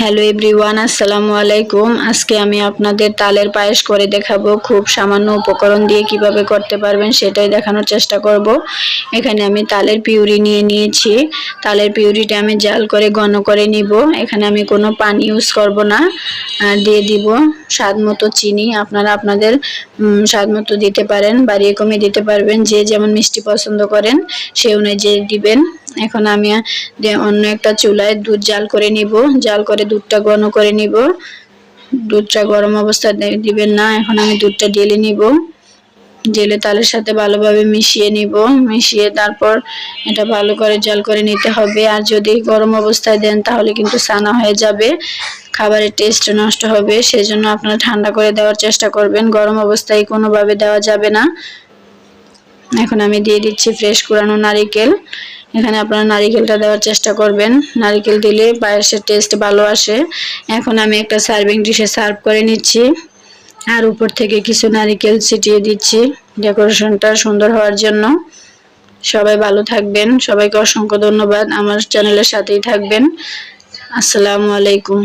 Hello everyone আসসালামু আলাইকুম। আজকে আমি আপনাদের তালের পায়েস করে দেখাবো। খুব সামান্য উপকরণ দিয়ে কীভাবে করতে পারবেন সেটাই দেখানোর চেষ্টা করব। এখানে আমি তালের পিউরি নিয়ে নিয়েছি। তালের পিউরিটা আমি জাল করে ঘন করে নিব। এখানে আমি কোনো পানি ইউজ করব না। দিয়ে দিব স্বাদ মতো চিনি। আপনারা আপনাদের স্বাদ মতো দিতে পারেন, বাড়িয়ে কমিয়ে দিতে পারবেন। যে যেমন মিষ্টি পছন্দ করেন, সে অনুযায়ী দিবেন। এখন আমি অন্য একটা চুলায় দুধ জাল করে নিব। জাল করে দুধটা ঘন করে নিব। দুধটা গরম অবস্থায় দে- দিবেন না, এখন আমি দুধটা ঢেলে নিব। জেলে তালের সাথে ভালোভাবে মিশিয়ে নিব। মিশিয়ে তারপর এটা ভালো করে জাল করে নিতে হবে। আর যদি গরম অবস্থায় দেন তাহলে কিন্তু সানা হয়ে যাবে। খাবারের টেস্ট নষ্ট হবে, সেজন্য আপনারা ঠান্ডা করে দেওয়ার চেষ্টা করবেন। গরম অবস্থায় কোনোভাবে দেওয়া যাবে না। এখন আমি দিয়ে দিচ্ছি ফ্রেশ কুড়ানো নারিকেল। এখানে আপনারা নারিকেলটা দেওয়ার চেষ্টা করবেন। নারিকেল দিলে পায়েসের টেস্ট ভালো আসে। এখন আমি একটা সার্ভিং ডিশে সার্ভ করে নিচ্ছি। আর উপর থেকে কিছু নারিকেল ছিটিয়ে দিচ্ছি। ডেকোরেশনটা সুন্দর হওয়ার জন্য। সবাই ভালো থাকবেন। সবাইকে অসংখ্য ধন্যবাদ। আমার চ্যানেলের সাথেই থাকবেন। আসসালামু আলাইকুম।